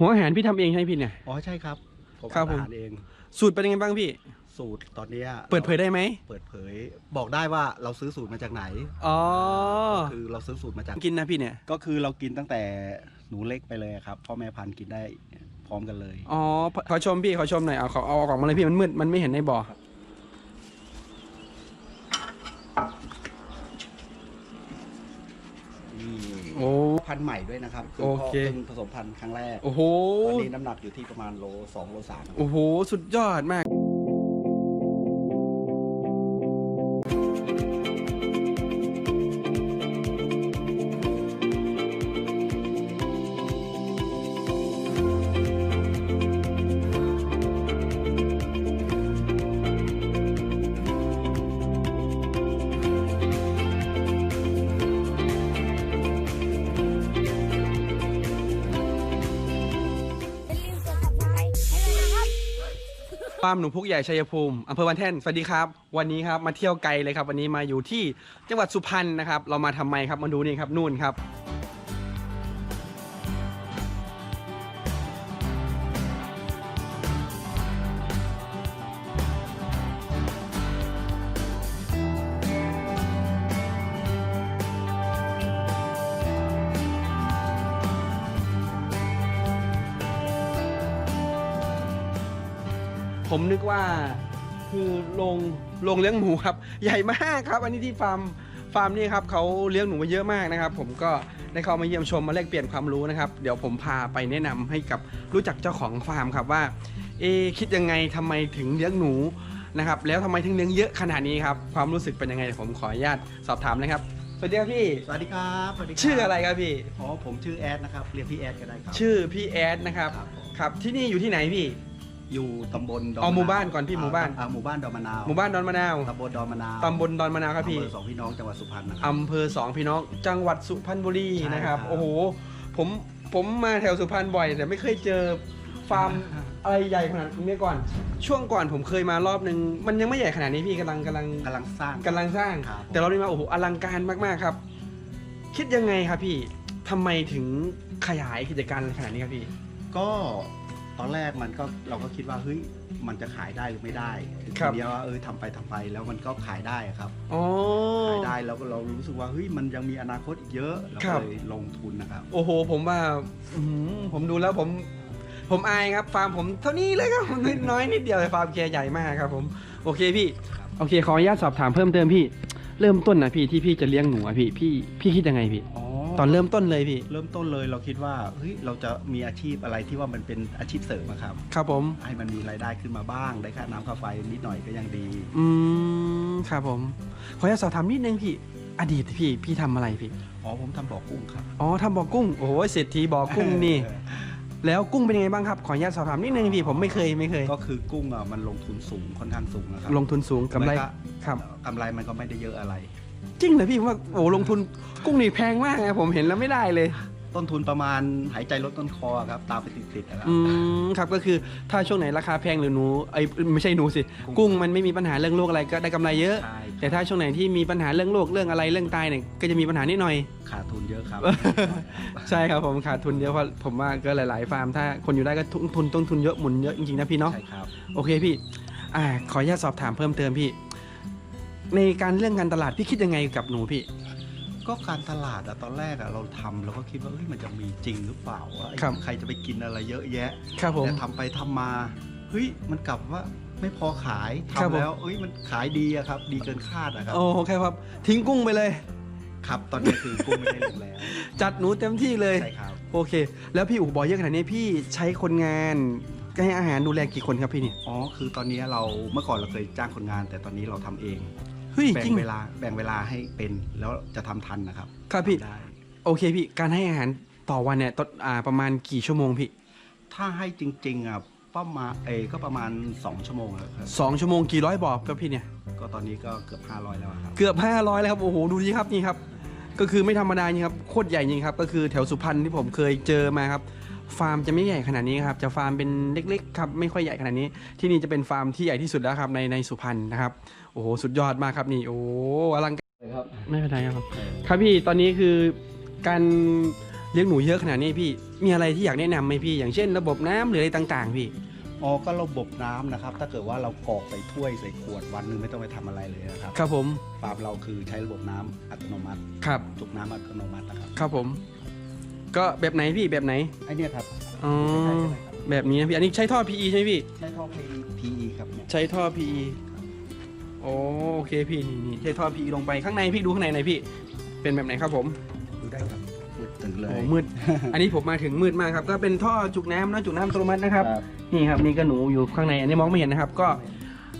หัวอาหารพี่ทำเองใช่ไหมพี่เนี่ย อ๋อใช่ครับผมครับผม ทำอาหารเอง สูตรเป็นยังไงบ้างพี่ สูตรตอนเนี้ยเปิดเผยได้ไหมเปิดเผย บอกได้ว่าเราซื้อสูตรมาจากไหนอ๋อคือเราซื้อสูตรมาจาก กินนะพี่เนี่ย ก็คือเรากินตั้งแต่หนูเล็กไปเลยครับพ่อแม่พันธุ์กินได้พร้อมกันเลย อ๋อขอชมพี่ขอชมหน่อยเอาเขาเอาออกมาเลยพี่มันมืดมันไม่เห็นในบ่อ โอ้ พันธุ์ใหม่ด้วยนะครับคือโอพ่อเคเพิ่งผสมพันธุ์ครั้งแรกโอ้โห ตอนนี้น้ำหนักอยู่ที่ประมาณโลสองโลสามโอ้โห สุดยอดมาก ฟาร์มหนูพุกใหญ่ชัยภูมิอำเภอวันแท่นสวัสดีครับ วันนี้ครับมาเที่ยวไกลเลยครับ วันนี้มาอยู่ที่จังหวัดสุพรรณนะครับ เรามาทำไมครับมาดูนี่ครับนู่นครับ ผมนึกว่าคือโรงโรงเลี้ยงหมูครับ ใหญ่มากครับ อันนี้ที่ฟาร์มฟาร์มนี่ครับเขาเลี้ยงหนูมาเยอะมากนะครับ ผมก็ได้เข้ามาเยี่ยมชมมาแลกเปลี่ยนความรู้นะครับ เดี๋ยวผมพาไปแนะนำให้กับรู้จักเจ้าของฟาร์มครับว่า เอะคิดยังไงทำไมถึงเลี้ยงหนูนะครับ แล้วทำไมถึงเลี้ยงเยอะขนาดนี้ครับ ความรู้สึกเป็นยังไง ผมขออนุญาตสอบถามนะครับสวัสดีครับพี่ สวัสดีครับสวัสดีคบชื่ออะไรครับพี่ อ๋อผมชื่อแอดนะครับ เรียกพี่แอดก็ได้ครับ ชื่อพี่แอดนะครับ ครับผมครับที่นี่อยู่ที่ไหนพี่ อยู่ตำบลดอนเอาหมู่มะวบ้านก่อนพี่หมู่บ้าน อ่หมู่บ้านดอนมะนาวหมู่บ้านดอนมะนาวตำบลดอนมะนาวตำบลดอนมะนาวครับพี่อำเภอสองพี่น้องจังหวัดสุพรรณนะครับ อำเภอสองพี่น้องจังหวัดสุพรรณบุรีใช่นะครับ ครับ โอ้โหผมผมมาแถวสุพรรณบ่อย แต่ไม่เคยเจอฟาร์มอะไรใหญ่ขนาดนี้ก่อน ช่วงก่อนผมเคยมารอบนึง มันยังไม่ใหญ่ขนาดนี้พี่กำลังกำลัง กำลังสร้าง กำลังสร้าง ครับแต่เราได้มาโอ้โหอลังการมาก ๆ ครับ คิดยังไงครับพี่ทำไมถึงขยายกิจการขนาดนี้ครับพี่ ก็ ตอนแรกมันก็เราก็คิดว่าเฮ้ยมันจะขายได้หรือไม่ได้ครับทีเนี้ยว่าเออทำไปทำไปแล้วมันก็ขายได้อะครับอ๋อ ขายได้แล้วก็เรารู้สึกว่าเฮ้ยมันยังมีอนาคตอีกเยอะเราครัก็บ เลยลงทุนนะครับ โอ้โห ผมว่าอื้อหือผมดูแล้วผม ผมอายครับ ฟาร์มผมเท่านี้เลยครับ นิดน้อยนิดเดียวแต่ฟาร์มแกใหญ่มากครับ ผม โอเคพี่ ครับ โอเค ขออนุญาตสอบถามเพิ่มเติมพี่ เริ่มต้นนะพี่ที่พี่จะเลี้ยงหนูอะพี่ พี่ พี่คิดยังไงพี่ อ๋อ ตอนเริ่มต้นเลยพี่ เริ่มต้นเลยเราคิดว่าเฮ้ยเราจะมีอาชีพอะไรที่ว่ามันเป็นอาชีพเสริมอะครับ ครับผม ให้มันมีรายได้ขึ้นมาบ้าง ได้ค่าน้ำค่าไฟนิดหน่อยก็ยังดี อืม ครับผม ขออนุญาตสอบถามนิดนึงพี่ อดีตพี่ พี่ทำอะไรพี่ อ๋อผมทำบ่อกุ้งครับ อ๋อทำบ่อกุ้ง โอ้โหเศรษฐีบ่อกุ้งนี่ แล้วกุ้งเป็นยังไงบ้างครับ ขออนุญาตสอบถามนิดนึงพี่ ผมไม่เคยไม่เคย ก็คือกุ้งอะมันลงทุนสูงค่อนข้างสูงนะครับลงทุนสูงกำไรแล้วครับกำไรมันก็ไม่ได้เยอะอะไร จริงเหรอพี่ว่าโอ้ลงทุนกุ้งนี่แพงมากนะผมเห็นแล้วไม่ได้เลย ต้นทุนประมาณหายใจลดต้นคอครับ ตามไปติดๆนะครับ อืมครับก็คือถ้าช่วงไหนราคาแพงหรือหนูไอ้ยไม่ใช่หนูสิ กุ้ง กุ้งมันไม่มีปัญหาเรื่องโรคอะไรก็ได้กำไรเยอะ ใช่แต่ถ้าช่วงไหนที่มีปัญหาเรื่องโรคเรื่องอะไรเรื่องตายเนี่ยก็จะมีปัญหานิดหน่อย ขาดทุนเยอะครับ ใช่ครับผมขาดทุนเยอะเพราะผมว่าก็หลายๆฟาร์มถ้าคนอยู่ได้ก็ทุนทุนต้นทุนเยอะหมุนเยอะจริงๆนะพี่เนาะใช่ครับ โอเคพี่ อ่าขออนุญาตสอบถามเพิ่มเติมพี่ ในการเรื่องการตลาดพี่คิดยังไงกับหนูพี่ ก็การตลาดอะตอนแรกอะเราทำเราก็คิดว่าเฮ้ยมันจะมีจริงหรือเปล่าวะไอ้ครับใครจะไปกินอะไรเยอะแยะครับผมแต่ทำไปทำมาเฮ้ยมันกลับว่าไม่พอขายครับทำผมแล้วเอ้ยมันขายดีอะครับ ดีเกินคาดอะครับโอ้โอเคครับ ทิ้งกุ้งไปเลย ครับ ตอนนี้คือกุ้งไม่ได้เลี้ยงแล้วจัดหนูเต็มที่เลย ใช่ครับโอเค แล้วพี่อู๋บอกเยอะขนาดนี้พี่ใช้คนงานให้อาหารดูแลกี่คนครับพี่เนี่ยอ๋อคือตอนนี้เราเมื่อก่อนเราเคยจ้างคนงาน แต่ตอนนี้เราทำเอง เฮ้ยแบ่จริง งเวลาแบ่งเวลาให้เป็นแล้วจะทำทันนะครับครับพี่ได้ โอเคพี่ การให้อาหารต่อวันเนี่ยตอ่าประมาณกี่ชั่วโมงพี่ถ้าให้จริงๆอะประมาณเอยก็ประมาณ 2 ชั่วโมงแล้วครับ สองชั่วโมงกี่ร้อยบ่อครับพี่เนี่ย ก็ตอนนี้ก็เกือบ 500 แล้วอะครับ เกือบ 500 แล้วครับ โอ้โห ดูดิครับนี่ครับ ก็คือไม่ธรรมดาจริงครับ โคตรใหญ่จริงครับ ก็คือแถวสุพรรณที่ผมเคยเจอมาครับ ฟาร์มจะไม่ใหญ่ขนาดนี้ครับ จะฟาร์มเป็นเล็กๆครับไม่ค่อยใหญ่ขนาดนี้ ที่นี่จะเป็นฟาร์มที่ใหญ่ที่สุดแล้วครับในในสุพรรณนะครับโอ้โหสุดยอดมากครับนี่โอ้โหอลังการเลยครับไม่เป็นไรครับ ครับพี่ตอนนี้คือการเลี้ยงหนูเยอะขนาดนี้พี่มีอะไรที่อยากแนะนำไหมพี่ อย่างเช่น ระบบน้ำหรืออะไรต่าง ๆ พี่อ๋อก็ระบบน้ำนะครับ ถ้าเกิดว่าเรากรอกใส่ถ้วยใส่ขวดวันหนึงไม่ต้องไปทำอะไรเลยนะครับครับผมฟาร์มเราคือใช้ระบบน้ำอัตโนมัติ ครับ จุกน้ำอัตโนมัตินะครับ ครับผม ก็แบบไหนพี่แบบไหน ไอเนี่ยครับอ๋อ แบบนี้นะพี่ อันนี้ใช้ท่อ PE ใช่ไหมพี่ ใช้ท่อ PE ครับเนี่ยใช้ท่อ PE โอโอเคพี่นี่นี่ใช้ท่อ PE ลงไปข้างในพี่ดูข้างในหน่อยพี่ เป็นแบบไหนครับผม ดูได้ครับมืดตื่นเลโอ้ย มืด อันนี้ผมมาถึงมืดมากครับ ก็เป็นท่อจุกน้ำนะจุกน้ำอัตโนมัตินะครับ นี่ครับนี่ก็หนูอยู่ข้างในอันนี้มองไม่เห็นนะครับ ก็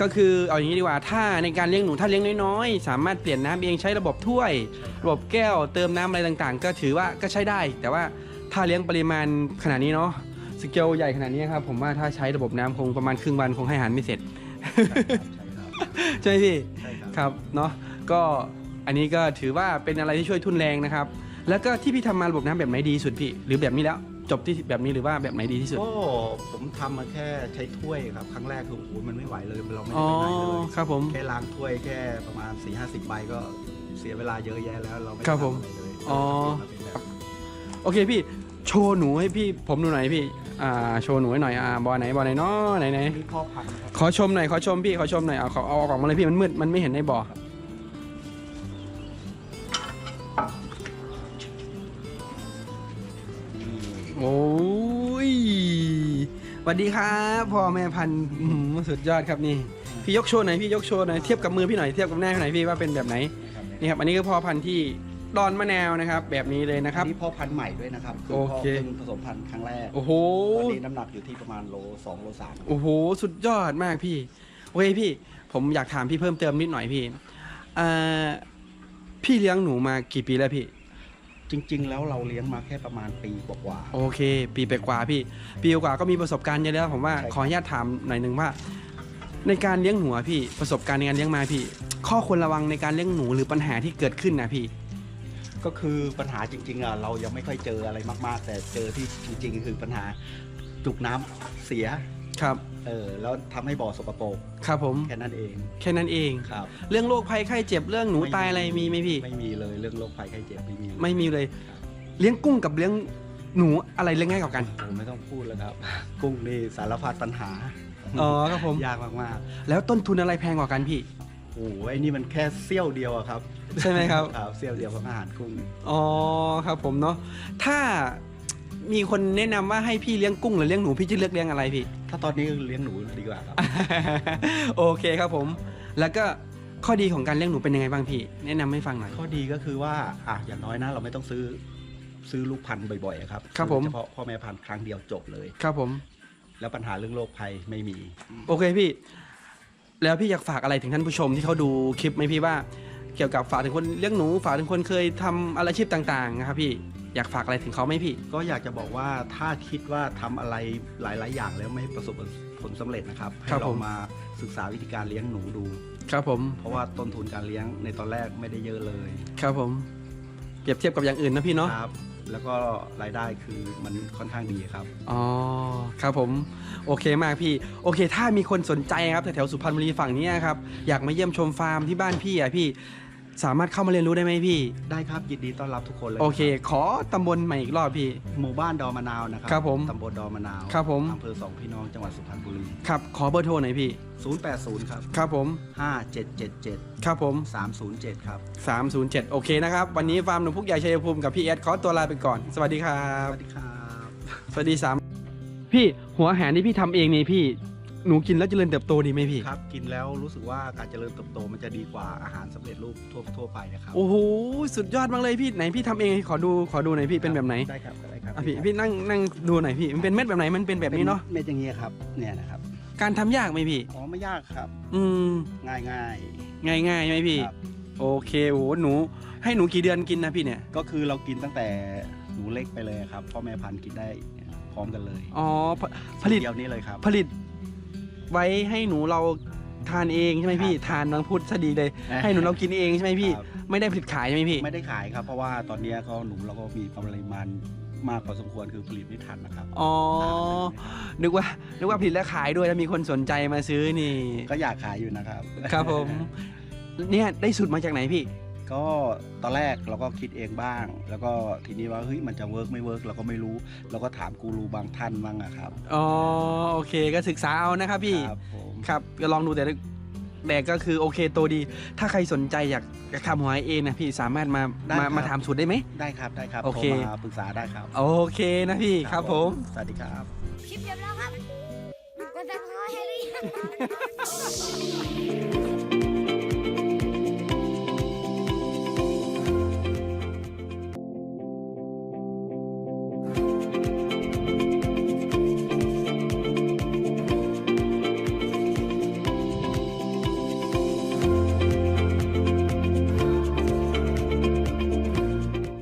ก็คือเอาอย่างนี้ดีกว่า ถ้าในการเลี้ยงหนูถ้าเลี้ยงน้อยๆ สามารถเปลี่ยนน้ำเองใช้ระบบถ้วย ระบบแก้วเติมน้ำอะไรต่างๆ ก็ถือว่าก็ใช้ได้ แต่ว่าถ้าเลี้ยงปริมาณขนาดนี้เนาะสเกลใหญ่ขนาดนี้ครับผมว่าถ้าใช้ระบบน้ำคงประมาณครึ่งวันคงให้อาหารไม่เสร็จ ใช่ครับใช่ไหมพี่ใช่ครับ ครับเนาะก็อันนี้ก็ถือว่าเป็นอะไรที่ช่วยทุนแรงนะครับ แล้วก็ที่พี่ทำมาระบบน้ำแบบไหนดีที่สุดพี่ หรือแบบนี้แล้ว จบที่แบบนี้หรือว่าแบบไหนดีที่สุด ก็ผมทำมาแค่ใช้ถ้วยครับ ครั้งแรกคือโอ้โหมันไม่ไหวเลยเราไม่อ๋ได้อไปไหนเลยครับผมแค่ล้างถ้วยแค่ประมาณ4ี่ห้าสิบใบก็เสียเวลาเยอะแยะแล้วเราไม่ได้ครับผมทำอะไรเลยอ๋อมาเป็นแบบโอเคพี่โชว์หนูให้พี่ผมดูหน่อยพี่อ่าโชว์หนูให้หน่อยอ่าบอไหนบอไหนเนาะไหนไหนนี่พ่อพันธุ์ครับขอชมหน่อยขอชมพี่ขอชมหน่อยเอาขอเอาออกมาเลยพี่มันมืดมันไม่เห็นในบ่อ โอ้ยสวัสดีครับพ่อแม่พันธุ์อื้อหือสุดยอดครับนี่ พี่ยกโชว์หน่อยพี่ยกโชว์หน่อยเทียบกับมือพี่หน่อยเทียบกับหน้าพี่หน่อยพี่ว่าเป็นแบบไหนนี่ครับอันนี้คือพ่อพันธุ์ที่ดอนมะนาวนะครับ แบบนี้เลยนะครับอันนี่พ่อพันธุ์ใหม่ด้วยนะครับคือโอพ่อเค เพิ่งผสมพันธุ์ครั้งแรกโอ้โห ตอนนี้น้ำหนักอยู่ที่ประมาณโลสองโลสามโอ้โห สุดยอดมากพี่ โอเคพี่ ผมอยากถามพี่เพิ่มเติมนิดหน่อยพี่อ่าพี่เลี้ยงหนูมากี่ปีแล้วพี่ จริง ๆ แล้วเราเลี้ยงมาแค่ประมาณปีกว่า โอเค ปีไปกว่าพี่ ปีกว่าก็มีประสบการณ์เยอะแล้วผมว่าใช่ครับ ขออนุญาตถามหน่อยหนึ่งว่า ในการเลี้ยงหนูอะพี่ประสบการณ์ในการเลี้ยงมาพี่ ข้อควรระวังในการเลี้ยงหนูหรือปัญหาที่เกิดขึ้นนะพี่ ๆก็คือปัญหาจริงๆอะเรายังไม่ค่อยเจออะไรมากๆ แต่เจอที่จริง ๆ คือปัญหาจุกน้ำเสีย ครับเออแล้วทำให้บ่อสกปรกครับผมแค่นั้นเองแค่นั้นเองครับเรื่องโรคภัยไข้เจ็บเรื่องหนูตายอะไรมีไหมพี่ ไม่มีเลยเรื่องโรคภัยไข้เจ็บไม่มีเลยไม่มีเลย เลี้ยงกุ้งกับเลี้ยงหนูอะไรเลี้ยงง่ายกว่ากันผมไม่ต้องพูดแล้วครับ กุ้งนี่สารพัดปัญหาอ๋อครับผม ยากมากแล้วต้นทุนอะไรแพงกว่ากันพี่ ๆโอ้โหไอ้นี่มันแค่เสี้ยวเดียวอะครับใช่ไหมครับ ครับเสี้ยวเดียวของอาหารกุ้งอ๋อครับผมเนาะถ้ามีคนแนะนำว่าให้พี่เลี้ยงกุ้งหรือเลี้ยงหนูพี่จะเลือกเลี้ยงอะไรพี่ ถ้าตอนนี้เลี้ยงหนูดีกว่าครับ โอเคครับผม แล้วก็ข้อดีของการเลี้ยงหนูเป็นยังไงบ้างพี่ แนะนำให้ฟังหน่อย ข้อดีก็คือว่าอะอย่างน้อยนะ เราไม่ต้องซื้อซื้อลูกพันธุ์บ่อยๆอะครับครับผม ซื้อเฉพาะพ่อแม่พันธุ์ครั้งเดียวจบเลย ครับผม แล้วปัญหาเรื่องโรคภัยไม่มี โอเคพี่ แล้วพี่อยากฝากอะไรถึงท่านผู้ชมที่เขาดูคลิปไหมพี่ว่า เกี่ยวกับฝากถึงคนเลี้ยงหนูฝากถึงคนเคยทำอาชีพต่างๆนะครับพี่ อยากฝากอะไรถึงเขาไหมพี่ ก็อยากจะบอกว่าถ้าคิดว่าทำอะไรหลาย ๆ อย่างแล้วไม่ประสบผลสำเร็จนะครับให้ครับเราผมมาศึกษาวิธีการเลี้ยงหนูดู ครับผม เพราะว่าต้นทุนการเลี้ยงในตอนแรกไม่ได้เยอะเลย ครับผม เปรียบเทียบกับอย่างอื่นนะพี่เนาะครับแล้วก็รายได้คือมันค่อนข้างดีครับ อ๋อ ครับผม โอเคมากพี่ โอเค ถ้ามีคนสนใจครับแถวๆสุพรรณบุรีฝั่งเนี้ยครับ อยากมาเยี่ยมชมฟาร์มที่บ้านพี่อะพี่ สามารถเข้ามาเรียนรู้ได้ไหมพี่ ได้ครับยินดีต้อนรับทุกคนเลยโอเค ขอตำบลใหม่อีกรอบพี่ หมู่บ้านดอมะนาวนะครัครับผมตำบลดอมะนาวครับผมอำเภอสองพี่น้องจังหวัดสุพรรณบุรีครับขอเบอร์โทรหน่อยพี่ 080 ครับ ครับผม 5777 ครับผม 307 ครับ 307 โอเคนะครับ วันนี้ฟาร์มหนูพุกใหญ่ชัยภูมิกับพี่เอสขอตัวลาไปก่อน สวัสดีครัสบวัสดีครับ สวัสดีสามพี่หัวอาหารที่พี่ทำเองนี่พี่ หนูกินแล้วเจริญเติบโตดีไหมพี่ ครับ กินแล้วรู้สึกว่าการเจริญเติบโตมันจะดีกว่าอาหารสำเร็จรูปทั่วทั่วไปนะครับ โอ้โห สุดยอดมากเลยพี่ไหนพี่ทำเองขอดูขอดูหน่อยพี่เป็นแบบไหนได้ครับได้ครับอะพี่พี่นั่งนั่งดูหน่อยพี่มันเป็นเม็ดแบบไหนมันเป็นแบบนี้เนาะเม็ดอย่างนี้ยครับ เนี่ยนะครับ การทำยากไหมพี่ อ๋อไม่ยากครับ อืมง่ายง่ายง่ายง่ายๆไหมพี่ ครับโอเคโอ้โหหนู ให้หนูกี่เดือนกินนะพี่เนี่ยก็คือเรากินตั้งแต่หนูเล็กไปเลยครับ พ่อแม่พันธุ์กินได้พร้อมกันเลยอ๋อผผลิตเดียวนี้เลยครับ ผลิต ไว้ให้หนูเราทานเองใช่ไหมพี่ครับทานน้องพูดซะดีเลย ให้หนูเรากินเองใช่ไหมพี่ ครับ ไม่ได้ผลิตขายใช่ไหมพี่ ไม่ได้ขายครับ เพราะว่าตอนเนี้ยก็หนูเราก็มีปริมาณมากพอสมควรคือผลิตไม่ทันนะครับอ๋อ นึกว่า นึกว่าผลิตและขายด้วยแล้วมีคนสนใจมาซื้อนี่ ก็อยากขายอยู่นะครับ ครับผม เนี่ยได้สูตรมาจากไหนพี่ ก็ตอนแรกเราก็คิดเองบ้าง แล้วก็ทีนี้ว่าเฮ้ยมันจะเวิร์กไม่เวิร์กเราก็ไม่รู้เราก็ถามกูรูบางท่านบ้างอะครับอ๋อโอเคก็ศึกษาเอานะครับพี่ครับผมครับก็ลองดูแต่แต่ก็คือโอเคตัวดี ถ้าใครสนใจอยากอยากทำหัวเองนะพี่สามารถมามามาถามสูตรได้ไหม ได้ครับได้ครับโอเค โทรมาปรึกษาได้ครับโอเคนะพี่ครับผม สวัสดีครับ คลิปจบแล้วครับกดติดตามให้หรือยัง